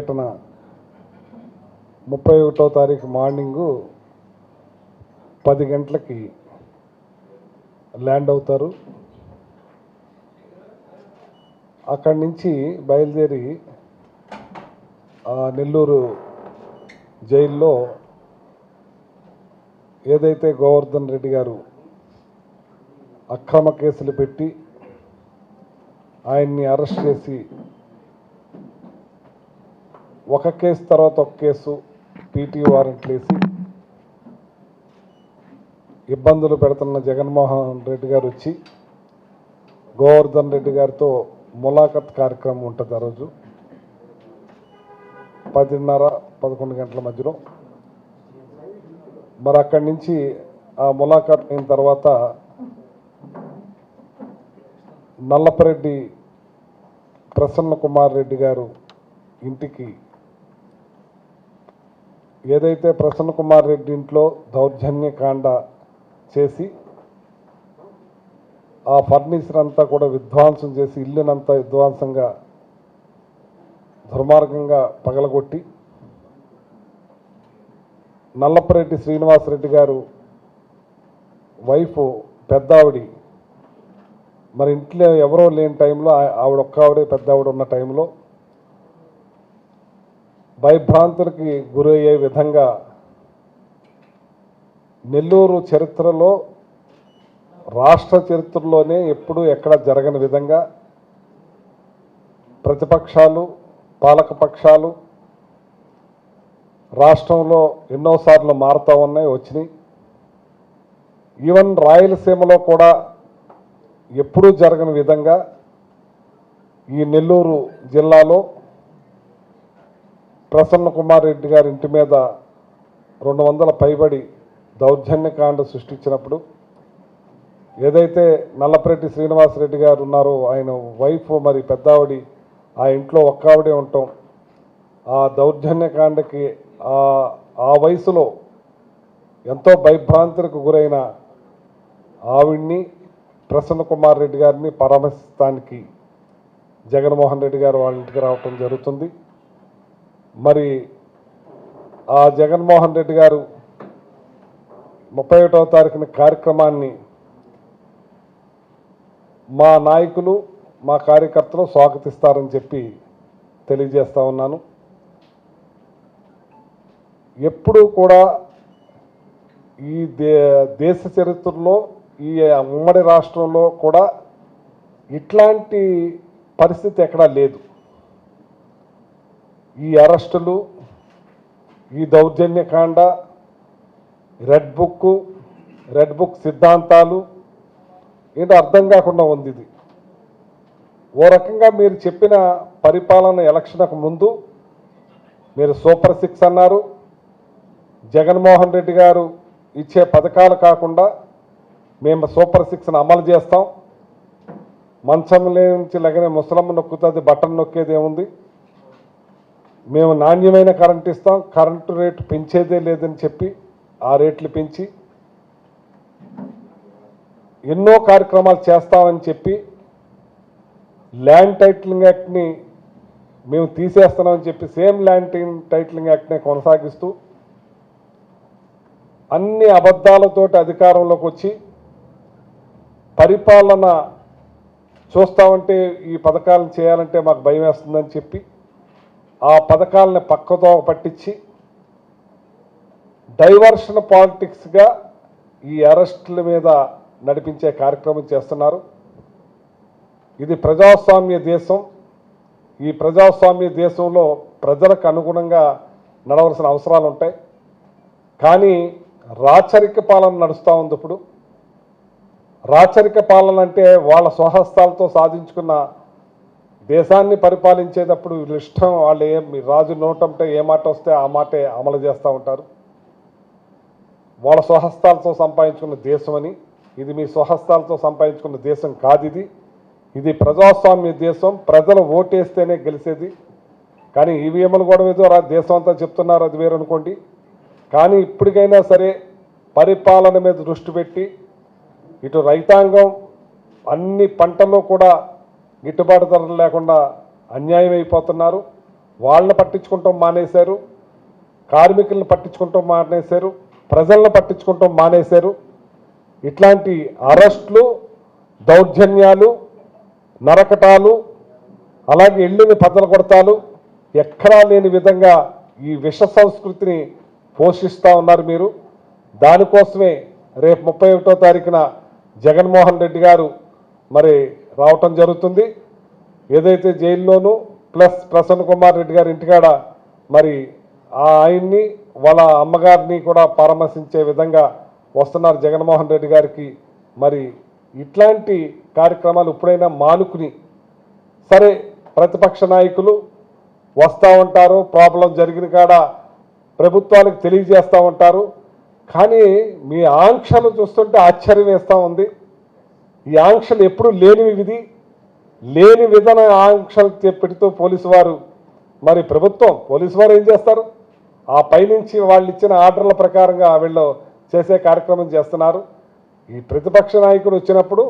పర్యటన ముప్పై ఒకటో తారీఖు మార్నింగు పది గంటలకి ల్యాండ్ అవుతారు. అక్కడి నుంచి బయలుదేరి ఆ నెల్లూరు జైల్లో ఏదైతే గోవర్ధన్ రెడ్డి గారు అక్రమ కేసులు పెట్టి ఆయన్ని అరెస్ట్ చేసి ఒక కేసు తర్వాత ఒక కేసు పీటీ వారెంట్లు వేసి ఇబ్బందులు పెడుతున్న జగన్మోహన్ రెడ్డి గారు వచ్చి గోవర్ధన్ రెడ్డి గారితో ములాఖత్ కార్యక్రమం ఉంటుంది ఆ రోజు. పదిన్నర పదకొండు గంటల మధ్యలో. మరి అక్కడి నుంచి ఆ ములాఖాత్ అయిన తర్వాత నల్లపరెడ్డి ప్రసన్న కుమార్ రెడ్డి గారు ఇంటికి ఏదైతే ప్రసన్న కుమార్ రెడ్డి ఇంట్లో దౌర్జన్యకాండ చేసి ఆ ఫర్నిచర్ అంతా కూడా విధ్వంసం చేసి ఇల్లునంతా విధ్వంసంగా దుర్మార్గంగా పగలగొట్టి నల్లపరెడ్డి శ్రీనివాసరెడ్డి గారు వైఫ్ పెద్దావిడి మరి ఇంట్లో ఎవరో లేని టైంలో ఆవిడ ఒక్క ఆవిడే పెద్ద ఆవిడ ఉన్న టైంలో భయభ్రాంతులకి గురయ్యే విధంగా నెల్లూరు చరిత్రలో రాష్ట్ర చరిత్రలోనే ఎప్పుడూ ఎక్కడ జరగని విధంగా ప్రతిపక్షాలు పాలకపక్షాలు రాష్ట్రంలో ఎన్నోసార్లు మారుతూ ఉన్నాయి వచ్చినాయి. ఈవెన్ రాయలసీమలో కూడా ఎప్పుడూ జరగని విధంగా ఈ నెల్లూరు జిల్లాలో ప్రసన్న కుమార్ రెడ్డి గారి ఇంటి మీద రెండు వందల పైబడి దౌర్జన్యకాండ సృష్టించినప్పుడు ఏదైతే నల్లపరెడ్డి శ్రీనివాసరెడ్డి గారు ఉన్నారో ఆయన వైఫ్ మరి పెద్దావిడి ఆ ఇంట్లో ఒక్కావిడే ఉండటం ఆ దౌర్జన్యకాండకి ఆ ఆ వయసులో ఎంతో భయభ్రాంతులకు గురైన ఆవిడ్ని ప్రసన్న కుమార్ రెడ్డి గారిని పరామర్శిస్తానికి జగన్మోహన్ రెడ్డి గారు వాళ్ళ ఇంటికి రావటం జరుగుతుంది. మరి ఆ జగన్మోహన్ రెడ్డి గారు ముప్పై ఒకటవ తారీఖున కార్యక్రమాన్ని మా నాయకులు మా కార్యకర్తలు స్వాగతిస్తారని చెప్పి తెలియజేస్తా ఉన్నాను. ఎప్పుడూ కూడా ఈ దే దేశ చరిత్రలో ఈ ఉమ్మడి రాష్ట్రంలో కూడా ఇట్లాంటి పరిస్థితి ఎక్కడా లేదు. ఈ అరెస్టులు ఈ దౌర్జన్యకాండ రెడ్ బుక్ రెడ్ బుక్ సిద్ధాంతాలు ఏంటో అర్థం కాకుండా ఉంది ఇది. ఓ రకంగా మీరు చెప్పిన పరిపాలన ఎలక్షన్కు ముందు మీరు సూపర్ సిక్స్ అన్నారు. జగన్మోహన్ రెడ్డి గారు ఇచ్చే పథకాలు కాకుండా మేము సూపర్ సిక్స్ని అమలు చేస్తాం. మంచం నుంచి లగనే ముసలమ్మ నొక్కుతుంది బటన్ నొక్కేది ఏముంది? మేము నాణ్యమైన కరెంట్ ఇస్తాం కరెంటు రేటు పెంచేదే లేదని చెప్పి ఆ రేట్లు పెంచి ఎన్నో కార్యక్రమాలు చేస్తామని చెప్పి ల్యాండ్ టైటిలింగ్ యాక్ట్ని మేము తీసేస్తున్నామని చెప్పి సేమ్ ల్యాండ్ టైటిలింగ్ యాక్ట్నే కొనసాగిస్తూ అన్ని అబద్ధాలతోటి అధికారంలోకి వచ్చి పరిపాలన చూస్తామంటే ఈ పథకాలను చేయాలంటే మాకు భయం వేస్తుందని చెప్పి ఆ పథకాలని పక్కతో పట్టించి డైవర్షన్ పాలిటిక్స్గా ఈ అరెస్టుల మీద నడిపించే కార్యక్రమం చేస్తున్నారు. ఇది ప్రజాస్వామ్య దేశం. ఈ ప్రజాస్వామ్య దేశంలో ప్రజలకు అనుగుణంగా నడవలసిన అవసరాలు ఉంటాయి. కానీ రాచరిక పాలన నడుస్తూ ఉంది ఇప్పుడు. రాచరిక పాలన అంటే వాళ్ళ స్వహస్తాలతో సాధించుకున్న దేశాన్ని పరిపాలించేటప్పుడు వీళ్ళ ఇష్టం వాళ్ళు ఏం రాజు నోటంటే ఏ మాట వస్తే ఆ మాటే అమలు చేస్తూ ఉంటారు. వాళ్ళ స్వహస్తాలతో సంపాదించుకున్న దేశం అని. ఇది మీ స్వహస్తాలతో సంపాదించుకున్న దేశం కాదు ఇది. ఇది ప్రజాస్వామ్య దేశం. ప్రజలు ఓటేస్తేనే గెలిచేది. కానీ ఈవీఎంలు కూడా ఏదో దేశం అంతా చెప్తున్నారు అది వేరు అనుకోండి. కానీ ఇప్పటికైనా సరే పరిపాలన మీద దృష్టి పెట్టి ఇటు రైతాంగం అన్ని పంటల్లో కూడా గిట్టుబాటు ధరలు లేకుండా అన్యాయం అయిపోతున్నారు. వాళ్ళని పట్టించుకుంటాం మానేశారు. కార్మికులను పట్టించుకుంటాం మానేశారు. ప్రజలను పట్టించుకుంటాం మానేశారు. ఇట్లాంటి అరెస్టులు దౌర్జన్యాలు నరకటాలు అలాగే ఇళ్ళని పదల కొడతాలు ఎక్కడా లేని విధంగా ఈ విష సంస్కృతిని పోషిస్తూ ఉన్నారు మీరు. దానికోసమే రేపు ముప్పై ఒకటో తారీఖున జగన్మోహన్ రెడ్డి గారు మరి రావటం జరుగుతుంది. ఏదైతే జైల్లోనూ ప్లస్ ప్రసన్న కుమార్ రెడ్డి గారి ఇంటికాడ మరి ఆ ఆయన్ని వాళ్ళ అమ్మగారిని కూడా పరామర్శించే విధంగా వస్తున్నారు జగన్మోహన్ రెడ్డి గారికి. మరి ఇట్లాంటి కార్యక్రమాలు ఇప్పుడైనా మానుకుని సరే ప్రతిపక్ష నాయకులు వస్తూ ఉంటారు ప్రాబ్లం జరిగిన కాడ ప్రభుత్వానికి తెలియజేస్తూ ఉంటారు. కానీ మీ ఆంక్షలు చూస్తుంటే ఆశ్చర్యం వేస్తూ ఉంది. ఈ ఆంక్షలు ఎప్పుడు లేనివి విధి లేని విధాన ఆంక్షలు చెప్పితో పెడుతూ పోలీసు వారు మరి ప్రభుత్వం పోలీసు వారు ఏం చేస్తారు? ఆ పైనుంచి వాళ్ళు ఇచ్చిన ఆర్డర్ల ప్రకారంగా వీళ్ళు చేసే కార్యక్రమం చేస్తున్నారు. ఈ ప్రతిపక్ష నాయకుడు వచ్చినప్పుడు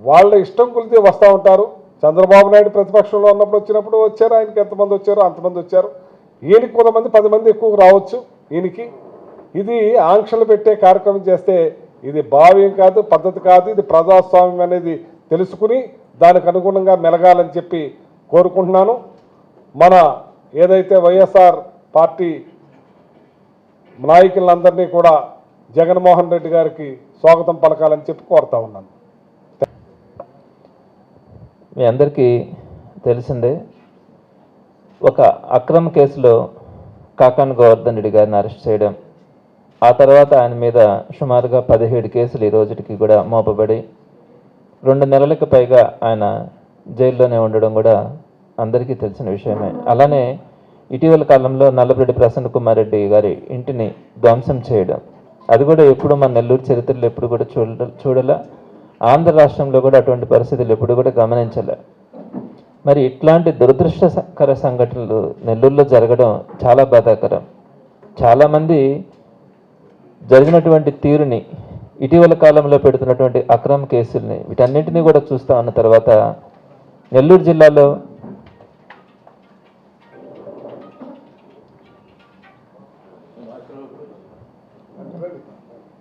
వాళ్ళ ఇష్టం కొలితే వస్తూ ఉంటారు. చంద్రబాబు నాయుడు ప్రతిపక్షంలో ఉన్నప్పుడు వచ్చినప్పుడు వచ్చారు. ఆయనకి ఎంతమంది వచ్చారో అంతమంది వచ్చారు. ఈయనకి కొంతమంది పది మంది ఎక్కువ రావచ్చు ఈయనకి. ఇది ఆంక్షలు పెట్టే కార్యక్రమం చేస్తే ఇది భావ్యం కాదు పద్ధతి కాదు ఇది ప్రజాస్వామ్యం అనేది తెలుసుకుని దానికి అనుగుణంగా మెలగాలని చెప్పి కోరుకుంటున్నాను. మన ఏదైతే వైఎస్ఆర్ పార్టీ నాయకులందరినీ కూడా జగన్మోహన్ రెడ్డి గారికి స్వాగతం పలకాలని చెప్పి కోరుతా ఉన్నాను. మీ అందరికీ తెలిసిందే ఒక అక్రమ కేసులో కాకాన్ గోవర్ధన్ రెడ్డి గారిని అరెస్ట్ చేయడం ఆ తర్వాత ఆయన మీద సుమారుగా పదిహేడు కేసులు ఈ రోజుకి కూడా మోపబడి రెండు నెలలకు పైగా ఆయన జైల్లోనే ఉండడం కూడా అందరికీ తెలిసిన విషయమే. అలానే ఇటీవల కాలంలో నల్లపరెడ్డి ప్రసన్న కుమార్ రెడ్డి గారి ఇంటిని ధ్వంసం చేయడం అది కూడా ఎప్పుడు మన నెల్లూరు చరిత్రలో ఎప్పుడు కూడా చూడ చూడలే. ఆంధ్ర రాష్ట్రంలో కూడా అటువంటి పరిస్థితులు ఎప్పుడు కూడా గమనించలే. మరి ఇట్లాంటి దురదృష్టకర సంఘటనలు నెల్లూరులో జరగడం చాలా బాధాకరం. చాలామంది జరిగినటువంటి తీరుని ఇటీవల కాలంలో పెడుతున్నటువంటి అక్రమ కేసుల్ని వీటన్నింటినీ కూడా చూస్తా ఉన్న తర్వాత నెల్లూరు జిల్లాలో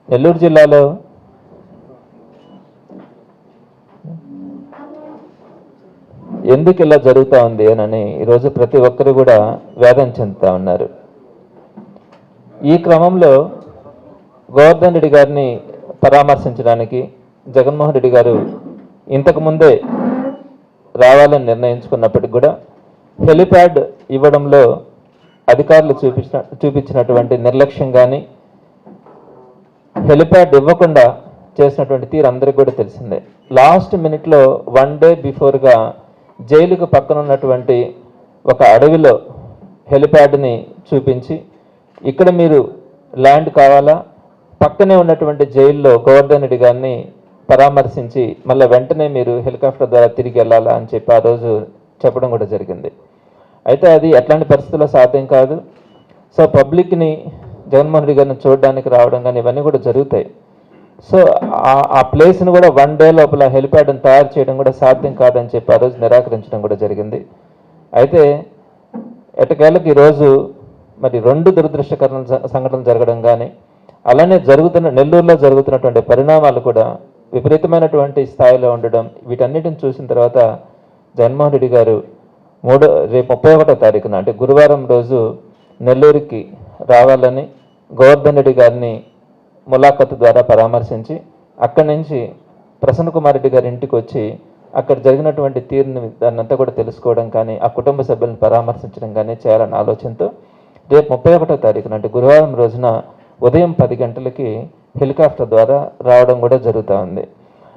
నెల్లూరు జిల్లాలో ఎందుకు ఇలా జరుగుతూ ఉంది అని ఈరోజు ప్రతి ఒక్కరు కూడా వేదన చెందుతూ ఉన్నారు. ఈ క్రమంలో గోవర్ధన్ రెడ్డి గారిని పరామర్శించడానికి జగన్మోహన్ రెడ్డి గారు ఇంతకు ముందే రావాలని నిర్ణయించుకున్నప్పటికి కూడా హెలిప్యాడ్ ఇవ్వడంలో అధికారులు చూపించిన చూపించినటువంటి నిర్లక్ష్యం కానీ హెలిప్యాడ్ ఇవ్వకుండా చేసినటువంటి తీరు అందరికీ కూడా తెలిసిందే. లాస్ట్ మినిట్లో వన్ డే బిఫోర్గా జైలుకు పక్కన ఉన్నటువంటి ఒక అడవిలో హెలిప్యాడ్ని చూపించి ఇక్కడ మీరు ల్యాండ్ కావాలా? పక్కనే ఉన్నటువంటి జైల్లో గోవర్ధన్ రెడ్డి గారిని పరామర్శించి మళ్ళీ వెంటనే మీరు హెలికాప్టర్ ద్వారా తిరిగి వెళ్ళాలా అని చెప్పి ఆ రోజు చెప్పడం కూడా జరిగింది. అయితే అది ఎట్లాంటి పరిస్థితుల్లో సాధ్యం కాదు. సో పబ్లిక్ని జగన్మోహన్ రెడ్డి గారిని చూడడానికి రావడం కానీ ఇవన్నీ కూడా జరుగుతాయి. సో ఆ- ప్లేస్ని కూడా వన్ డే లోపల హెలిప్యాడ్ని తయారు చేయడం కూడా సాధ్యం కాదని చెప్పి ఆ రోజు నిరాకరించడం కూడా జరిగింది. అయితే ఎటకేళ్ళకి ఈరోజు మరి రెండు దురదృష్టకరణ సంఘటనలు జరగడం కానీ అలానే జరుగుతున్న నెల్లూరులో జరుగుతున్నటువంటి పరిణామాలు కూడా విపరీతమైనటువంటి స్థాయిలో ఉండడం వీటన్నిటిని చూసిన తర్వాత జగన్మోహన్ రెడ్డి గారు మూడో రేపు ముప్పై ఒకటో తారీఖున అంటే గురువారం రోజు నెల్లూరుకి రావాలని గోవర్ధన్ రెడ్డి గారిని ములాఖత్ ద్వారా పరామర్శించి అక్కడి నుంచి ప్రసన్న కుమార్ రెడ్డి గారి ఇంటికి వచ్చి అక్కడ జరిగినటువంటి తీరుని దాన్నంతా కూడా తెలుసుకోవడం కానీ ఆ కుటుంబ సభ్యులను పరామర్శించడం కానీ చేయాలన్న ఆలోచనతో రేపు ముప్పై ఒకటో తారీఖున అంటే గురువారం రోజున ఉదయం పది గంటలకి హెలికాప్టర్ ద్వారా రావడం కూడా జరుగుతూ ఉంది.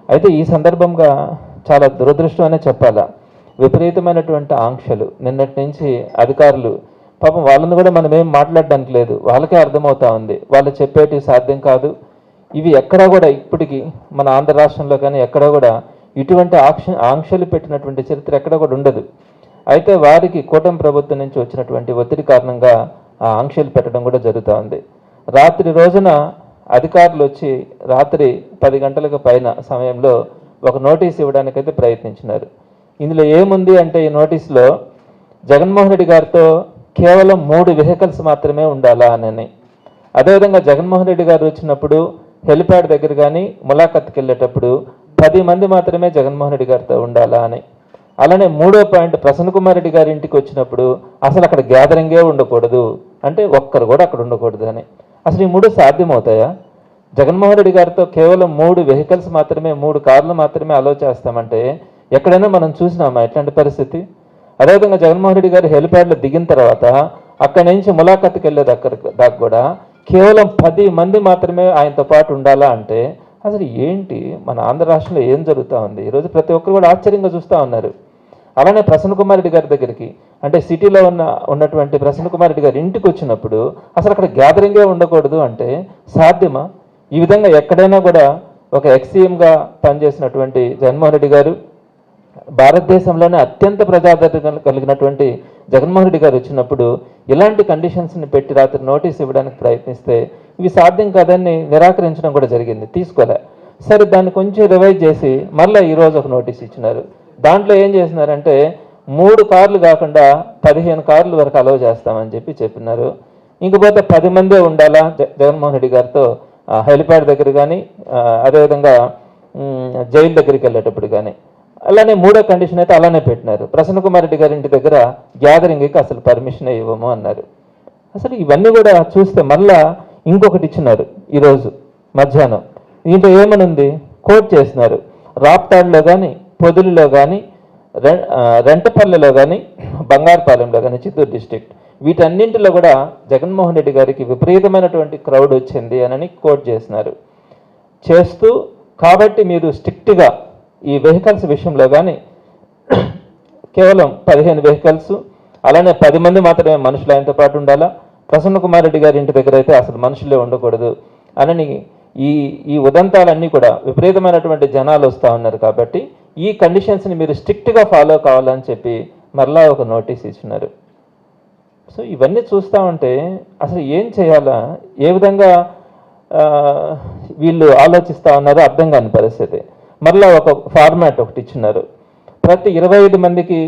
అయితే ఈ సందర్భంగా చాలా దురదృష్టం అనే చెప్పాలా? విపరీతమైనటువంటి ఆంక్షలు. నిన్నటి నుంచి అధికారులు పాపం వాళ్ళని కూడా మనం ఏం మాట్లాడడానికి లేదు. వాళ్ళకే అర్థమవుతా ఉంది. వాళ్ళు చెప్పేటి సాధ్యం కాదు. ఇవి ఎక్కడా కూడా ఇప్పటికీ మన ఆంధ్ర రాష్ట్రంలో కానీ ఎక్కడా కూడా ఇటువంటి ఆంక్ష ఆంక్షలు పెట్టినటువంటి చరిత్ర ఎక్కడ కూడా ఉండదు. అయితే వారికి కూటమి ప్రభుత్వం నుంచి వచ్చినటువంటి ఒత్తిడి కారణంగా ఆ ఆంక్షలు పెట్టడం కూడా జరుగుతూ ఉంది. రాత్రి రోజున అధికారులు వచ్చి రాత్రి పది గంటలకు పైన సమయంలో ఒక నోటీస్ ఇవ్వడానికైతే ప్రయత్నించినారు. ఇందులో ఏముంది అంటే ఈ నోటీస్లో జగన్మోహన్ రెడ్డి గారితో కేవలం మూడు వెహికల్స్ మాత్రమే ఉండాలా అని. అదేవిధంగా జగన్మోహన్ రెడ్డి గారు వచ్చినప్పుడు హెలిప్యాడ్ దగ్గర కానీ ములాఖత్కి వెళ్ళేటప్పుడు పది మంది మాత్రమే జగన్మోహన్ రెడ్డి గారితో ఉండాలా అని. అలానే మూడో పాయింట్ ప్రసన్న కుమార్ రెడ్డి గారి ఇంటికి వచ్చినప్పుడు అసలు అక్కడ గ్యాదరింగే ఉండకూడదు. అంటే ఒక్కరు కూడా అక్కడ ఉండకూడదు అని. అసలు ఈ మూడు సాధ్యమవుతాయా? జగన్మోహన్ రెడ్డి గారితో కేవలం మూడు వెహికల్స్ మాత్రమే మూడు కార్లు మాత్రమే అలో చేస్తామంటే ఎక్కడైనా మనం చూసినామా ఎట్లాంటి పరిస్థితి? అదేవిధంగా జగన్మోహన్ రెడ్డి గారు హెలిప్యాడ్లో దిగిన తర్వాత అక్కడి నుంచి ములాఖత్కి వెళ్ళేది అక్కడ దాకా కూడా కేవలం పది మంది మాత్రమే ఆయనతో పాటు ఉండాలా అంటే అసలు ఏంటి? మన ఆంధ్ర రాష్ట్రంలో ఏం జరుగుతూ ఉంది? ఈరోజు ప్రతి ఒక్కరు కూడా ఆశ్చర్యంగా చూస్తూ ఉన్నారు. అలానే ప్రసన్న కుమార్ రెడ్డి గారి దగ్గరికి అంటే సిటీలో ఉన్న ఉన్నటువంటి ప్రసన్న కుమార్ రెడ్డి గారి ఇంటికి వచ్చినప్పుడు అసలు అక్కడ గ్యాదరింగే ఉండకూడదు అంటే సాధ్యమా? ఈ విధంగా ఎక్కడైనా కూడా ఒక ఎక్సీఎంగా పనిచేసినటువంటి జగన్మోహన్ రెడ్డి గారు భారతదేశంలోనే అత్యంత ప్రజాదరణ కలిగినటువంటి జగన్మోహన్ రెడ్డి గారు వచ్చినప్పుడు ఇలాంటి కండిషన్స్ని పెట్టి రాత్రి నోటీస్ ఇవ్వడానికి ప్రయత్నిస్తే ఇవి సాధ్యం కాదని నిరాకరించడం కూడా జరిగింది తీసుకోలే. సరే దాన్ని కొంచెం రివైజ్ చేసి మళ్ళీ ఈరోజు ఒక నోటీస్ ఇచ్చినారు. దాంట్లో ఏం చేసినారంటే మూడు కార్లు కాకుండా పదిహేను కార్లు వరకు అలవ్ చేస్తామని చెప్పి చెప్పినారు. ఇంకపోతే పది మందే ఉండాలా? జ- జగన్మోహన్ రెడ్డి గారితో హెలిప్యాడ్ దగ్గర కానీ అదేవిధంగా జైలు దగ్గరికి వెళ్ళేటప్పుడు కానీ అలానే మూడో కండిషన్ అయితే అలానే పెట్టినారు. ప్రసన్న కుమార్ రెడ్డి గారి ఇంటి దగ్గర గ్యాదరింగ్కి అసలు పర్మిషన్ ఇవ్వము అన్నారు. అసలు ఇవన్నీ కూడా చూస్తే మళ్ళా ఇంకొకటి ఇచ్చినారు ఈరోజు మధ్యాహ్నం. దీంట్లో ఏమనుంది? కోట్ చేసినారు. రాప్తాడ్లో కానీ పొదులులో కానీ రె- రెంటపల్లెలో కానీ బంగారుపాలెంలో కానీ చిత్తూరు డిస్టిక్ వీటన్నింటిలో కూడా జగన్మోహన్ రెడ్డి గారికి విపరీతమైనటువంటి క్రౌడ్ వచ్చింది అని కోట్ చేసినారు. చేస్తూ కాబట్టి మీరు స్ట్రిక్ట్గా ఈ వెహికల్స్ విషయంలో కానీ కేవలం పదిహేను వెహికల్స్ అలానే పది మంది మాత్రమే మనుషులు ఆయనతో పాటు ఉండాలా? ప్రసన్న కుమార్ రెడ్డి గారి ఇంటి దగ్గర అయితే అసలు మనుషులే ఉండకూడదు అని ఈ ఈ ఉదంతాలన్నీ కూడా విపరీతమైనటువంటి జనాలు వస్తూ ఉన్నారు కాబట్టి ఈ కండిషన్స్ని మీరు స్ట్రిక్ట్గా ఫాలో కావాలని చెప్పి మరలా ఒక నోటీస్ ఇచ్చినారు సో ఇవన్నీ చూస్తూ ఉంటే అసలు ఏం చేయాలా? ఏ విధంగా వీళ్ళు ఆలోచిస్తూ ఉన్నారో అర్థం కాని పరిస్థితి. మరలా ఒక ఫార్మాట్ ఒకటి ఇచ్చినారు ప్రతి ఇరవై ఐదు మందికి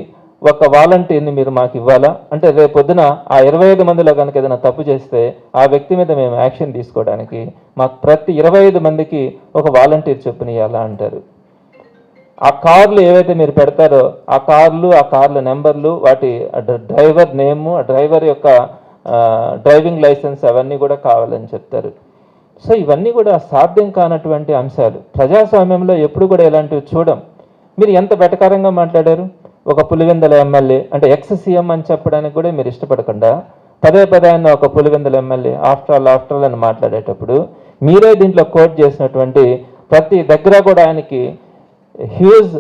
ఒక వాలంటీర్ని మీరు మాకు ఇవ్వాలా? అంటే రేపు పొద్దున ఆ ఇరవై ఐదు మందిలో కనుక ఏదైనా తప్పు చేస్తే ఆ వ్యక్తి మీద మేము యాక్షన్ తీసుకోవడానికి మాకు ప్రతి ఇరవై ఐదు మందికి ఒక వాలంటీర్ చొప్పున ఇవ్వాలా అంటారు. ఆ కార్లు ఏవైతే మీరు పెడతారో ఆ కార్లు ఆ కార్ల నెంబర్లు వాటి డ్రైవర్ నేము ఆ డ్రైవర్ యొక్క డ్రైవింగ్ లైసెన్స్ అవన్నీ కూడా కావాలని చెప్తారు. సో ఇవన్నీ కూడా సాధ్యం కానటువంటి అంశాలు. ప్రజాస్వామ్యంలో ఎప్పుడు కూడా ఇలాంటివి చూడం. మీరు ఎంత వెటకారంగా మాట్లాడారు? ఒక పులివెందల ఎమ్మెల్యే అంటే ఎక్స్ సీఎం అని చెప్పడానికి కూడా మీరు ఇష్టపడకుండా పదే పదే ఆయన ఒక Pulivendula MLA after all after all అని మాట్లాడేటప్పుడు మీరే దీంట్లో కోట్ చేసినటువంటి ప్రతి దగ్గర కూడా ఆయనకి హ్యూజ్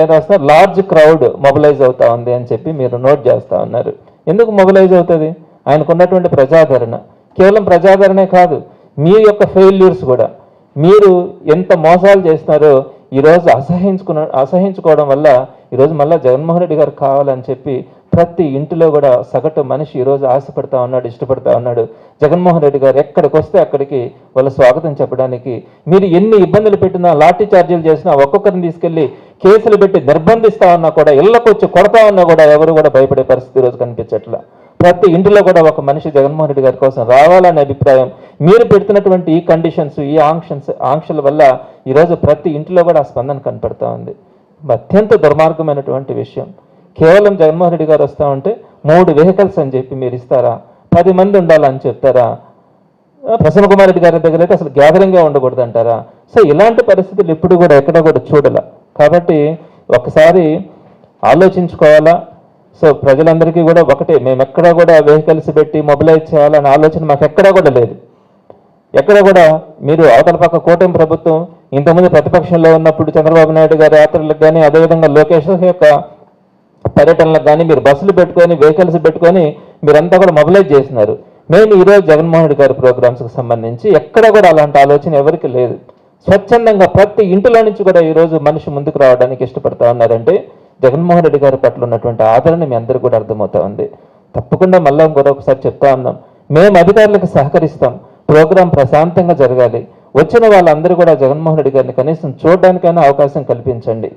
ఏదో లార్జ్ క్రౌడ్ మొబిలైజ్ అవుతా ఉంది అని చెప్పి మీరు నోట్ చేస్తూ ఉన్నారు. ఎందుకు మొబిలైజ్ అవుతుంది? ఆయనకున్నటువంటి ప్రజాదరణ. కేవలం ప్రజాదరణే కాదు మీ యొక్క ఫెయిల్యూర్స్ కూడా. మీరు ఎంత మోసాలు చేస్తున్నారో ఈరోజు అసహించుకున్న అసహించుకోవడం వల్ల ఈరోజు మళ్ళీ జగన్మోహన్ రెడ్డి గారు కావాలని చెప్పి ప్రతి ఇంటిలో కూడా సగటు మనిషి ఈరోజు ఆశపడతా ఉన్నాడు ఇష్టపడతా ఉన్నాడు. జగన్మోహన్ రెడ్డి గారు ఎక్కడికి వస్తే అక్కడికి వాళ్ళ స్వాగతం చెప్పడానికి. మీరు ఎన్ని ఇబ్బందులు పెట్టినా లాఠీ చార్జీలు చేసినా ఒక్కొక్కరిని తీసుకెళ్ళి కేసులు పెట్టి నిర్బంధిస్తా ఉన్నా కూడా ఇళ్ళకు వచ్చి కొడతా ఉన్నా కూడా ఎవరు కూడా భయపడే పరిస్థితి ఈరోజు కనిపించట్లా. ప్రతి ఇంటిలో కూడా ఒక మనిషి జగన్మోహన్ రెడ్డి గారి కోసం రావాలనే అభిప్రాయం. మీరు పెడుతున్నటువంటి ఈ కండిషన్స్ ఈ ఆంక్షన్స్ ఆంక్షల వల్ల ఈరోజు ప్రతి ఇంటిలో కూడా ఆ స్పందన కనపడతా ఉంది. అత్యంత దుర్మార్గమైనటువంటి విషయం. కేవలం జగన్మోహన్ రెడ్డి గారు వస్తా ఉంటే మూడు వెహికల్స్ అని చెప్పి మీరు ఇస్తారా? పది మంది ఉండాలని చెప్తారా? ప్రసన్న కుమార్ రెడ్డి గారి దగ్గర అయితే అసలు గ్యాదరింగ్గా ఉండకూడదు అంటారా సో ఇలాంటి పరిస్థితులు ఇప్పుడు కూడా ఎక్కడ కూడా చూడాల. కాబట్టి ఒకసారి ఆలోచించుకోవాలా. సో ప్రజలందరికీ కూడా ఒకటే మేము ఎక్కడా కూడా వెహికల్స్ పెట్టి మొబిలైజ్ చేయాలనే ఆలోచన మాకు ఎక్కడా కూడా లేదు. ఎక్కడ కూడా మీరు అవతల పక్క కూటమి ప్రభుత్వం ఇంతకుముందు ప్రతిపక్షంలో ఉన్నప్పుడు చంద్రబాబు నాయుడు గారి యాత్రలకు కానీ అదేవిధంగా లోకేష్ యొక్క పర్యటనలకు కానీ మీరు బస్సులు పెట్టుకొని వెహికల్స్ పెట్టుకొని మీరంతా కూడా మొబిలైజ్ చేసినారు. మేము ఈరోజు జగన్మోహన్ రెడ్డి గారి ప్రోగ్రామ్స్కి సంబంధించి ఎక్కడ కూడా అలాంటి ఆలోచన ఎవరికి లేదు. స్వచ్ఛందంగా ప్రతి ఇంటిలో నుంచి కూడా ఈరోజు మనిషి ముందుకు రావడానికి ఇష్టపడతా ఉన్నారంటే జగన్మోహన్ రెడ్డి గారి పట్ల ఉన్నటువంటి ఆదరణ మీ అందరికీ కూడా అర్థమవుతా ఉంది. తప్పకుండా మళ్ళా మరొకసారి చెప్తా ఉన్నాం. మేము అధికారులకు సహకరిస్తాం. ప్రోగ్రాం ప్రశాంతంగా జరగాలి. వచ్చిన వాళ్ళందరూ కూడా జగన్మోహన్ రెడ్డి గారిని కనీసం చూడడానికైనా అవకాశం కల్పించండి.